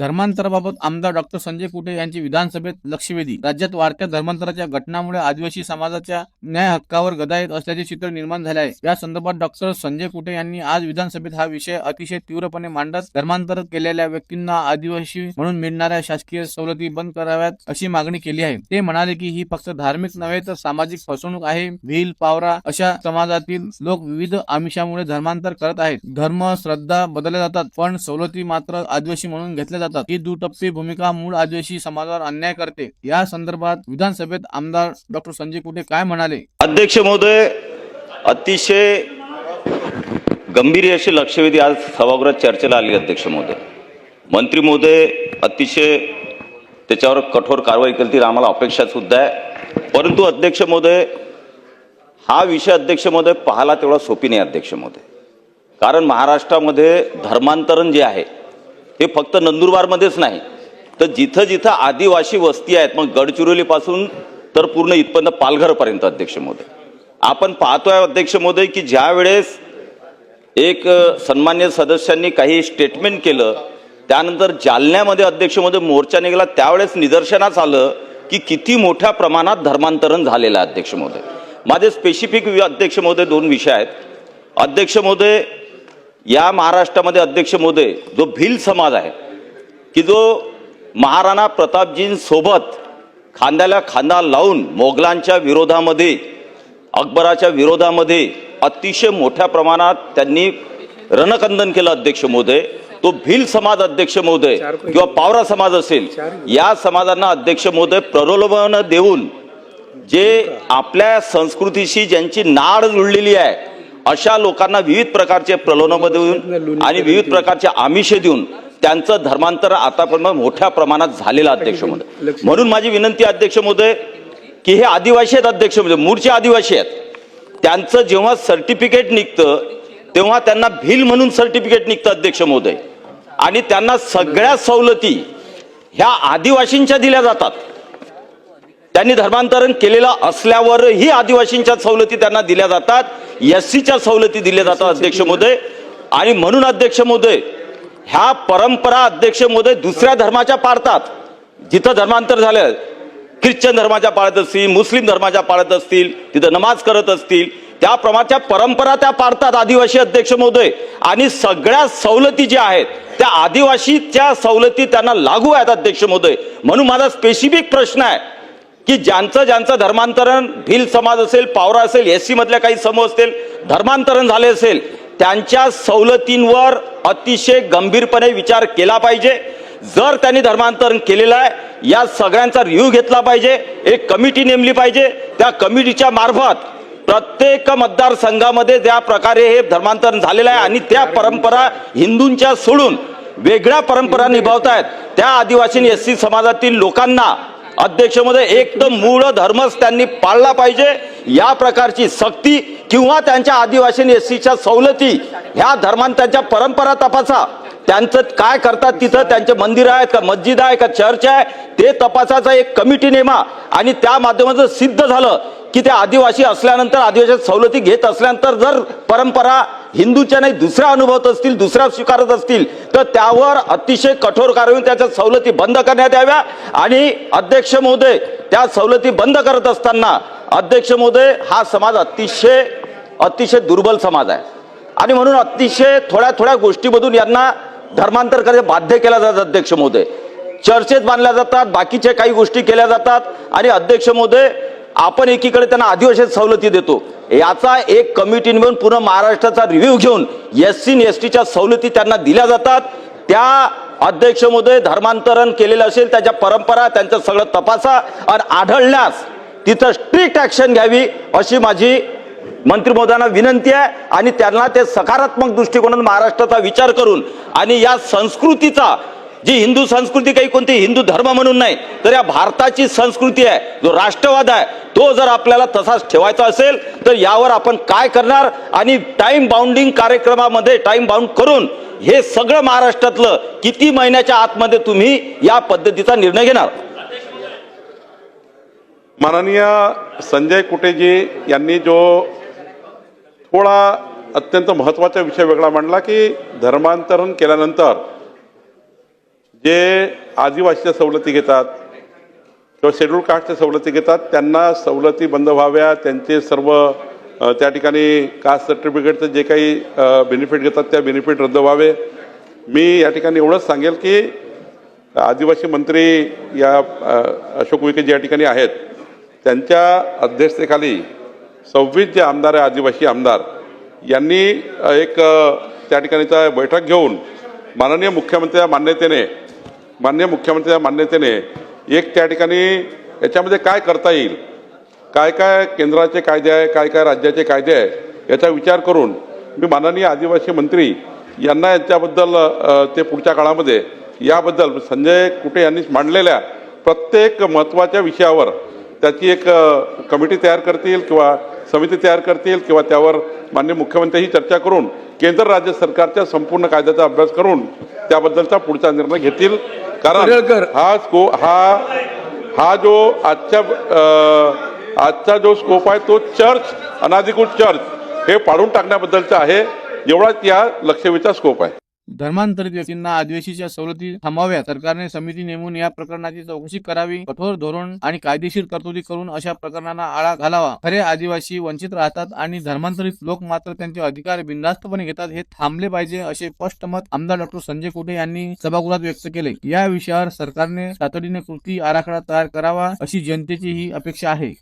धर्मांतराबाबत आमदार डॉक्टर संजय कुटे यांची विधानसभेत लक्षवेधी. राज्यात वाढत्या धर्मांतराच्या घटनामुळे आदिवासी समाजाच्या न्याय हक्कावर गदा येत असल्याचे चित्र निर्माण झाले आहे. या संदर्भात डॉक्टर संजय कुटे यांनी आज विधानसभेत हा विषय अतिशय तीव्रपणे मांडत धर्मांतर केलेल्या व्यक्तींना आदिवासी म्हणून मिळणाऱ्या शासकीय सवलती बंद कराव्यात अशी मागणी केली आहे. ते म्हणाले की ही फक्त धार्मिक नव्हे तर सामाजिक फसवणूक आहे. व्हील पावरा अशा समाजातील लोक विविध आमिषामुळे धर्मांतर करत आहेत. धर्म श्रद्धा बदलल्या जातात पण सवलती मात्र आदिवासी म्हणून घेतल्या जातात. ही दुटप्पी भूमिका मूळ आदिवासी समाजावर अन्याय करते. या संदर्भात विधानसभेत आमदार डॉक्टर संजय कुटे काय म्हणाले? अध्यक्ष महोदय अतिशय गंभीर अशी लक्षवेधी आज सभागृहात चर्चेला आली अध्यक्ष महोदय. मंत्री महोदय अतिशय त्याच्यावर कठोर कारवाई करतील आम्हाला अपेक्षा सुद्धा आहे. परंतु अध्यक्ष महोदय हा विषय अध्यक्ष महोदय पाहायला तेवढा सोपी नाही अध्यक्ष महोदय. कारण महाराष्ट्रामध्ये धर्मांतरण जे आहे हे फक्त नंदुरबारमध्येच नाही. तर जिथं जिथं आदिवासी वस्ती आहेत मग गडचिरोलीपासून तर पूर्ण इथपर्यंत पालघरपर्यंत अध्यक्ष मोदय आपण पाहतोय अध्यक्ष महोदय की ज्या वेळेस एक सन्मान्य सदस्यांनी काही स्टेटमेंट केलं त्यानंतर जालन्यामध्ये अध्यक्ष महोदय मोर्चा निघाला त्यावेळेस निदर्शनास आलं की किती मोठ्या प्रमाणात धर्मांतरण झालेलं आहे अध्यक्ष महोदय. माझे स्पेसिफिक अध्यक्ष महोदय दोन विषय आहेत. अध्यक्ष महोदय या महाराष्ट्रामध्ये अध्यक्ष महोदय जो भिल समाज आहे की जो महाराणा प्रतापजींसोबत खांद्याला खांदा लावून मोगलांच्या विरोधामध्ये अकबराच्या विरोधामध्ये अतिशय मोठ्या प्रमाणात त्यांनी रणकंदन केलं अध्यक्ष महोदय तो भिल समाज अध्यक्ष महोदय किंवा पावरा समाज असेल या समाजांना अध्यक्ष महोदय प्रलोभन देऊन जे आपल्या संस्कृतीशी ज्यांची नाड जुळलेली आहे अशा लोकांना विविध प्रकारचे प्रलोभन देऊन आणि विविध प्रकारचे आमिषे देऊन त्यांचं धर्मांतर आतापर्यंत मोठ्या प्रमाणात झालेलं अध्यक्ष महोदय. म्हणून माझी विनंती अध्यक्ष महोदय की हे आदिवासी आहेत अध्यक्ष महोदय मूळचे आदिवासी आहेत. त्यांचं जेव्हा सर्टिफिकेट निघतं तेव्हा त्यांना भिल म्हणून सर्टिफिकेट निघतं अध्यक्ष महोदय. आणि त्यांना सगळ्या सवलती ह्या आदिवासींच्या दिल्या जातात. त्यांनी धर्मांतरण केलेलं असल्यावरही आदिवासींच्या सवलती त्यांना दिल्या जातात. एस सीच्या सवलती दिल्या जातात अध्यक्ष महोदय. आणि म्हणून अध्यक्ष महोदय ह्या परंपरा अध्यक्ष महोदय दुसऱ्या धर्माच्या पाळतात. जिथं धर्मांतर झालं ख्रिश्चन धर्माच्या पाळत असतील मुस्लिम धर्माच्या पाळत असतील तिथं नमाज करत असतील त्याप्रमाणच्या परंपरा त्या पाळतात आदिवासी अध्यक्ष महोदय. आणि सगळ्या सवलती ज्या आहेत त्या आदिवासीच्या सवलती त्यांना लागू आहेत अध्यक्ष महोदय. म्हणून माझा स्पेसिफिक प्रश्न आहे की ज्यांचं ज्यांचं धर्मांतरण भिल समाज असेल पावरा असेल एस सीमधल्या काही समूह असतील धर्मांतरण झाले असेल त्यांच्या सवलतींवर अतिशय गंभीरपणे विचार केला पाहिजे. जर त्यांनी धर्मांतरण केलेलं आहे या सगळ्यांचा रिव्ह्यू घेतला पाहिजे एक कमिटी नेमली पाहिजे त्या कमिटीच्या मार्फत प्रत्येक मतदारसंघामध्ये ज्या प्रकारे हे धर्मांतरण झालेलं आहे आणि त्या परंपरा हिंदूंच्या सोडून वेगळ्या परंपरा निभावतायत त्या आदिवासी एस सी समाजातील लोकांना अध्यक्षमध्ये एक तर मूळ धर्मच त्यांनी पाळला पाहिजे. या प्रकारची सक्ती किंवा त्यांच्या आदिवासी एस सीच्या सवलती ह्या धर्मांतांच्या परंपरा तपासा. त्यांचं काय करतात तिथं? त्यांचे मंदिर आहेत का? मस्जिद आहे का? चर्च आहे? ते तपासाचा एक कमिटी नेमा आणि त्या माध्यमातून सिद्ध झालं की ते आदिवासी असल्यानंतर आदिवासी सवलती घेत असल्यानंतर जर परंपरा हिंदूच्या नाही दुसरा अनुभवत असतील दुसरा स्वीकारत असतील तर त्यावर अतिशय कठोर कारवाई त्याच्या सवलती बंद करण्यात याव्या. आणि अध्यक्ष महोदय त्या सवलती बंद करत असताना अध्यक्ष महोदय हा समाज अतिशय अतिशय दुर्बल समाज आहे. आणि म्हणून अतिशय थोड्या थोड्या गोष्टीमधून यांना धर्मांतर करायला बाध्य केला जातात अध्यक्ष महोदय. चर्चेत बांधल्या जातात बाकीच्या काही गोष्टी केल्या जातात. आणि अध्यक्ष महोदय आपण एकीकडे त्यांना आदिवासी सवलती देतो. याचा एक कमिटी मिळून पूर्ण महाराष्ट्राचा रिव्ह्यू घेऊन एस सी एस टीच्या सवलती त्यांना दिल्या जातात. त्या अध्यक्ष महोदय धर्मांतरण केलेलं असेल त्याच्या परंपरा त्यांचं सगळं तपासा आणि आढळल्यास तिथं स्ट्रिक्ट ॲक्शन घ्यावी अशी माझी मंत्री महोदयांना विनंती आहे आणि त्यांना ते सकारात्मक दृष्टिकोनातून महाराष्ट्राचा विचार करून आणि या संस्कृतीचा जी हिंदू संस्कृती काही कोणती हिंदू धर्म म्हणून नाही तर या भारताची संस्कृती आहे जो राष्ट्रवाद आहे तो जर आपल्याला तसाच ठेवायचा असेल तर यावर आपण काय करणार? आणि टाइम बाउंडिंग कार्यक्रमामध्ये टाइम बाउंड करून हे सगळं महाराष्ट्रातलं किती महिन्याच्या आतमध्ये तुम्ही या पद्धतीचा निर्णय घेणार? माननीय संजय कुटेजी यांनी जो थोडा अत्यंत महत्त्वाचा विषय वेगळा मांडला की धर्मांतरण केल्यानंतर जे आदिवासीच्या सवलती घेतात किंवा शेड्यूल कास्टच्या सवलती घेतात त्यांना सवलती बंद व्हाव्या त्यांचे सर्व त्या ठिकाणी कास्ट सर्टिफिकेटचं जे काही बेनिफिट घेतात त्या बेनिफिट रद्द व्हावे. मी या ठिकाणी एवढंच सांगेल की आदिवासी मंत्री या अशोक विखे जे या ठिकाणी आहेत त्यांच्या अध्यक्षतेखाली सव्वीस जे आमदार आहे आदिवासी आमदार यांनी एक त्या ठिकाणीचा बैठक घेऊन माननीय मुख्यमंत्र्या मान्यतेने माननीय मुख्यमंत्र्यांच्या मान्यतेने एक त्या ठिकाणी याच्यामध्ये काय करता येईल? काय काय केंद्राचे कायदे आहे काय काय राज्याचे कायदे आहे याचा विचार करून मी माननीय आदिवासी मंत्री यांना याच्याबद्दल ते पुढच्या काळामध्ये याबद्दल संजय कुटे यांनी मांडलेल्या प्रत्येक महत्त्वाच्या विषयावर त्याची एक कमिटी तयार करतील किंवा समिती तयार करतील किंवा त्यावर माननीय मुख्यमंत्र्यांशी चर्चा करून केंद्र राज्य सरकारच्या संपूर्ण कायद्याचा अभ्यास करून त्याबद्दलचा पुढचा निर्णय घेतील. कारण. हा स्को हा हा जो आजच्या आजचा जो स्कोप आहे तो चर्च अनाधिकृत चर्च हे पाडून टाकण्याबद्दलचा आहे एवढाच या लक्षवेधीचा स्कोप आहे धर्मांतरित व्यक्तींना आदिवासीच्या सवलती थांबाव्या सरकारने समिती नेमून या प्रकरणाची चौकशी करावी कठोर धोरण आणि कायदेशीर तरतुदी करून अशा प्रकरणांना आळा घालावा. खरे आदिवासी वंचित राहतात आणि धर्मांतरित लोक मात्र त्यांचे अधिकार बिनधास्तपणे घेतात हे थांबले पाहिजे असे स्पष्ट मत आमदार डॉक्टर संजय कुटे यांनी सभागृहात व्यक्त केले. या विषयावर सरकारने तातडीने कृती आराखडा तयार करावा अशी जनतेची ही अपेक्षा आहे.